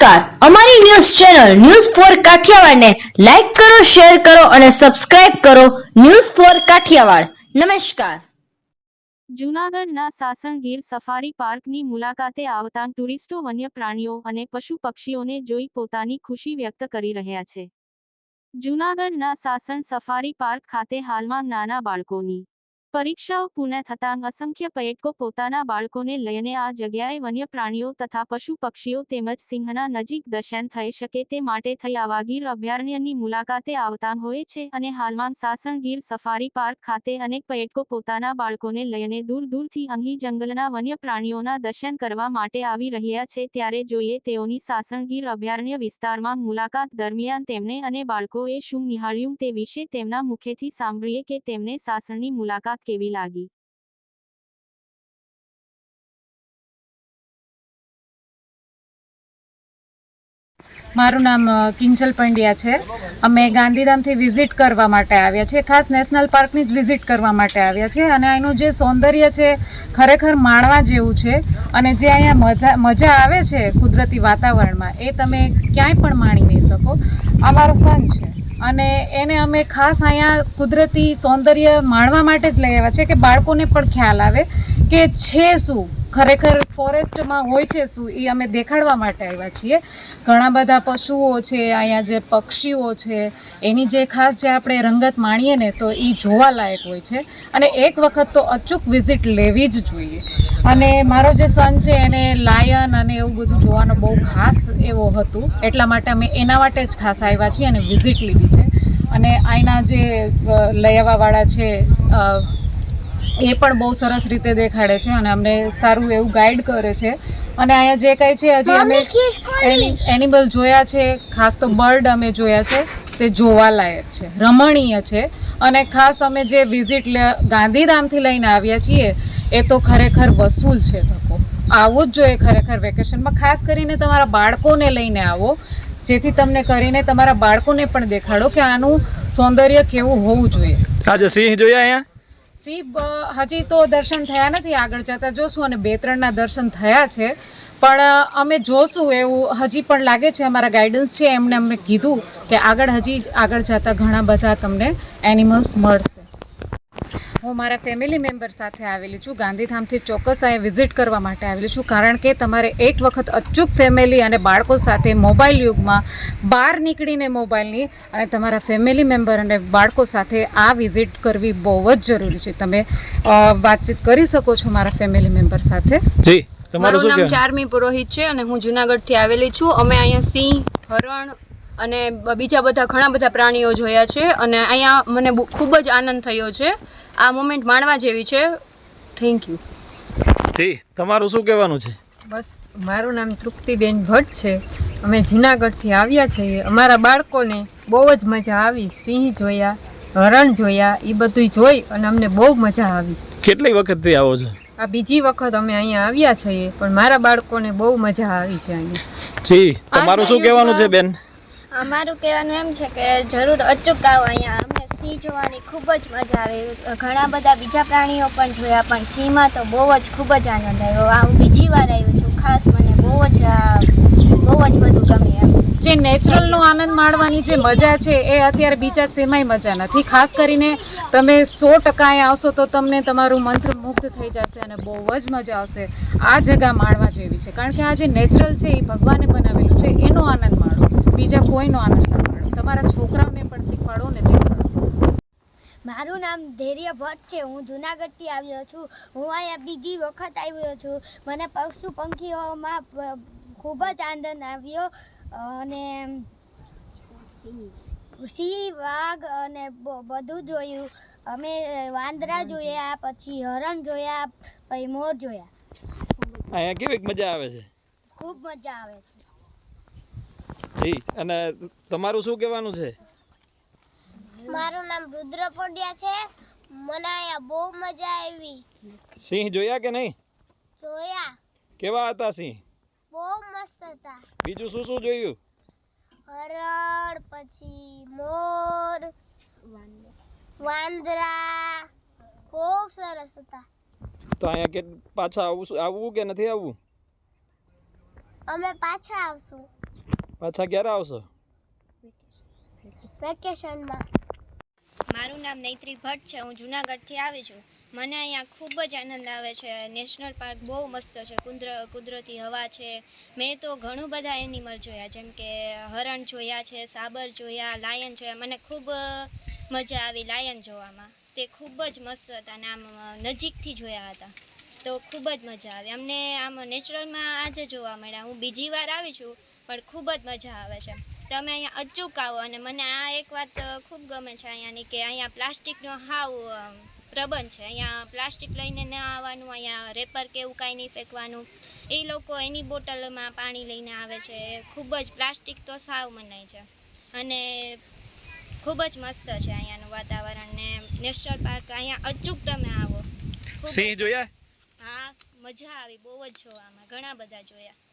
નમસ્કાર. અમારી news channel news four કાઠિયાવાડને લાઈક કરો, શેર કરો અને સબસ્ક્રાઇબ કરો ન્યૂઝ ફોર કાઠિયાવાડ. નમસ્કાર. જૂનાગઢના સાસણગીર સફારી પાર્કની મુલાકાતે આવતા ટુરિસ્ટો, વન્ય પ્રાણીઓ અને પશુ પક્ષીઓને જોઈ પોતાની ખુશી વ્યક્ત કરી રહ્યા છે. જૂનાગઢના સાસણ સફારી પાર્ક ખાતે હાલમાં નાના બાળકોની પરીક્ષાઓ પૂર્ણ થતાં અસંખ્ય પર્યટકો પોતાના બાળકોને લઈને આ જગ્યાએ વન્ય પ્રાણીઓ તથા પશુ પક્ષીઓ તેમજ સિંહના નજીક દર્શન થઈ શકે તે માટે થઈ આવા ગીર અભયારણ્યની મુલાકાતે આવતા હોય છે અને હાલમાં સાસણગીર સફારી પાર્ક ખાતે અનેક પર્યટકો પોતાના બાળકોને લઈને દૂર દૂરથી અહીં જંગલના વન્ય પ્રાણીઓના દર્શન કરવા માટે આવી રહ્યા છે. ત્યારે જોઈએ તેઓની સાસણગીર અભયારણ્ય વિસ્તારમાં મુલાકાત દરમિયાન તેમને અને બાળકોએ શું નિહાળ્યું તે વિશે તેમના મુખેથી સાંભળીએ કે તેમને સાસણની મુલાકાત કેવી લાગી? મારું નામ કિંજલ પંડ્યા છે. અમે ગાંધીધામથી વિઝિટ કરવા માટે આવ્યા છીએ. ખાસ નેશનલ પાર્કની જ વિઝિટ કરવા માટે આવ્યા છીએ અને અહીંનું જે સૌંદર્ય છે, ખરેખર માણવા જેવું છે અને જે અહીંયા મજા આવે છે કુદરતી વાતાવરણમાં, એ તમે ક્યાંય પણ માણી નહીં શકો. આ મારો સન છે. અને એને અમે ખાસ અહીંયા કુદરતી સૌંદર્ય માણવા માટે જ લઈ આવ્યા છે કે બાળકોને પણ ખ્યાલ આવે કે છે શું? ખરેખર ફોરેસ્ટમાં હોય છે શું? એ અમે દેખાડવા માટે આવ્યા છીએ. ઘણા બધા પશુઓ છે, અહીંયા જે પક્ષીઓ છે, એની જે ખાસ જે આપણે રંગત માણીએ ને તો એ જોવાલાયક હોય છે. અને એક વખત તો અચૂક વિઝિટ લેવી જ જોઈએ. અને મારો જે સન છે એને લાયન અને એવું બધું જોવાનો બહુ ખાસ એવો હતું. એટલા માટે અમે એના માટે જ ખાસ આવ્યા છીએ અને વિઝિટ લીધી છે. અને અહીંના જે લઈ આવવાવાળા છે એ પણ બહુ સરસ રીતે દેખાડે છે અને અમને સારું એવું ગાઈડ કરે છે. અને અહીંયા જે કંઈ છે હજી અમે એની એનિમલ જોયા છે ખાસ તો બર્ડ અમે જોયા છે તે જોવાલાયક છે રમણીય છે. અને ખાસ અમે જે વિઝિટ ગાંધીધામથી લઈને આવ્યા છીએ એ તો ખરેખર વસૂલ છે ધક્કો આવવું જ જોઈએ ખરેખર વેકેશનમાં. ખાસ કરીને તમારા બાળકોને લઈને આવો. જેથી તમને કરીને તમારા બાળકોને પણ દેખાડો કે આનું સૌંદર્ય કેવું હોવું જોઈએ. આજે સિંહ જોયા અહીંયા? સિંહ હજી તો દર્શન થયા નથી. આગળ જતા જોશું અને બે ત્રણના દર્શન થયા છે. પણ અમે જોશું એવું હજી પણ લાગે છે. અમારા ગાઈડન્સ છે એમણે અમને કીધું કે આગળ હજી આગળ જતાં ઘણા બધા તમને એનિમલ્સ મળશે. હું મારા ફેમિલી મેમ્બર સાથે આવેલી છું. ગાંધીધામથી ચોક્કસ અહીંયા વિઝિટ કરવા માટે આવેલી છું. કારણ કે તમારે એક વખત અચૂક ફેમિલી અને બાળકો સાથે મોબાઈલ યુગમાં બહાર નીકળીને મોબાઈલની અને તમારા ફેમિલી મેમ્બર અને બાળકો સાથે આ વિઝિટ કરવી બહુ જ જરૂરી છે. તમે વાતચીત કરી શકો છો મારા ફેમિલી મેમ્બર સાથે. જી મારું નામ ચારમી પુરોહિત છે અને હું જુનાગઢથી આવેલી છું. અમે અહીંયા સિંહ હરણ અને બીજા બધા ઘણા બધા પ્રાણીઓ જોયા છે અને અહીંયા મને બહુ- ખૂબ જ આનંદ થયો છે. આ મોમેન્ટ માણવા જેવી છે. થેન્ક યુ જી તમારું શું કહેવાનું છે? બસ મારું નામ તૃપ્તિબેન ભટ્ટ છે. અમે જુનાગઢથી આવ્યા છીએ અમારા બાળકોને બહુ જ મજા આવી. સિંહ જોયા હરણ જોયા એ બધું જોઈ અને અમને બહુ મજા આવી. કેટલી વખતથી આવો છો? આ બીજી વખત અમે અહીંયા આવ્યા છીએ પણ મારા બાળકોને બહુ મજા આવી છે અહીંયા. જી તમારું શું કહેવાનું છે બેન? અમારું કહેવાનું એમ છે કે જરૂર અચૂક આવો અહીંયા. અમને સિંહ જોવાની ખૂબ જ મજા આવે. ઘણા બધા બીજા પ્રાણીઓ પણ જોયા, પણ સિંહમાં તો બહુ જ ખૂબ જ આનંદ આવ્યો. આ હું બીજી વાર આવ્યું છું. ખાસ મને બહુ જ બહુ જ બધું ગમે એમ. જે નેચરલનો આનંદ માણવાની જે મજા છે, એ અત્યારે બીજા સેમાંય મજા નથી. ખાસ કરીને તમે સો ટકા આવશો તો તમને તમારું મંત્ર મુગ્ધ થઈ જશે અને બહુ જ મજા આવશે. આ જગા માણવા જેવી છે. કારણ કે આ જે નેચરલ છે, એ ભગવાને બનાવેલું છે, એનો આનંદ માણો. બીજા કોઈનો આનંદ ના તમારા છોકરાઓને પણ શીખવાડો ને દેખાડો મારું નામ ધૈર્ય ભટ્ટ છે. હું જુનાગઢથી આવ્યો છું. હું અહીંયા બીજી વખત આવ્યો છું. મને પશુ પંખીઓમાં ખૂબ જ આનંદ આવ્યો. અને સિંહ વાઘ અને બધું જોયું. અમે વાંદરા જોયા પછી હરણ જોયા પછી મોર જોયા. અહીંયા કેવી મજા આવે છે? ખૂબ મજા આવે છે. જી. અને તમારું શું કહેવાનું છે? મારું નામ રુદ્ર પોડિયા છે. મને અહીંયા બહુ મજા આવી. સિંહ જોયા કે નહીં? જોયા. કેવા હતા સિંહ? બહુ મસ્ત હતા. બીજું શું શું જોયું? હરણ પછી મોર વાંદરા. ખૂબ સરસ હતા. તો અહીંયા કે પાછા આવવું આવવું કે નથી આવવું? અમે પાછા આવશું. પાછા ક્યારે આવશો? વેકેશનમાં મારું નામ નૈત્રી ભટ્ટ છે. હું જુનાગઢથી આવી છું. મને અહીંયા ખૂબ જ આનંદ આવે છે. નેશનલ પાર્ક બહુ મસ્ત છે. કુંદર કુદરતી હવા છે. મેં તો ઘણું બધા એનિમલ જોયા જેમ કે હરણ જોયા છે સાબર જોયા લાયન જોયા. મને ખૂબ મજા આવી લાયન જોવામાં. તે ખૂબ જ મસ્ત હતા અને આમ નજીકથી જોયા હતા. તો ખૂબ જ મજા આવી. અમને આમ નેચરલમાં આજે જોવા મળ્યા. હું બીજી વાર આવી છું. પણ ખૂબ જ મજા આવે છે. તમે અહીંયા અચૂક આવો અને મને આ એક વાત ખૂબ ગમે છે અહીંયાની કે અહીંયા પ્લાસ્ટિકનો હાવ પ્રબંધ છે. અહીંયા પ્લાસ્ટિક લઈને ન આવવાનું અહીંયા રેપર કે એવું કાંઈ નહીં ફેંકવાનું. એ લોકો એની બોટલમાં પાણી લઈને આવે છે. ખૂબ જ પ્લાસ્ટિક તો સાવ મનાય છે. અને ખૂબ જ મસ્ત છે અહીંયાનું વાતાવરણ ને નેશનલ પાર્ક અહીંયા અચૂક તમે આવો. સિંહ જોયા? હા મજા આવી. બહુ જ જોવામાં ઘણા બધા જોયા.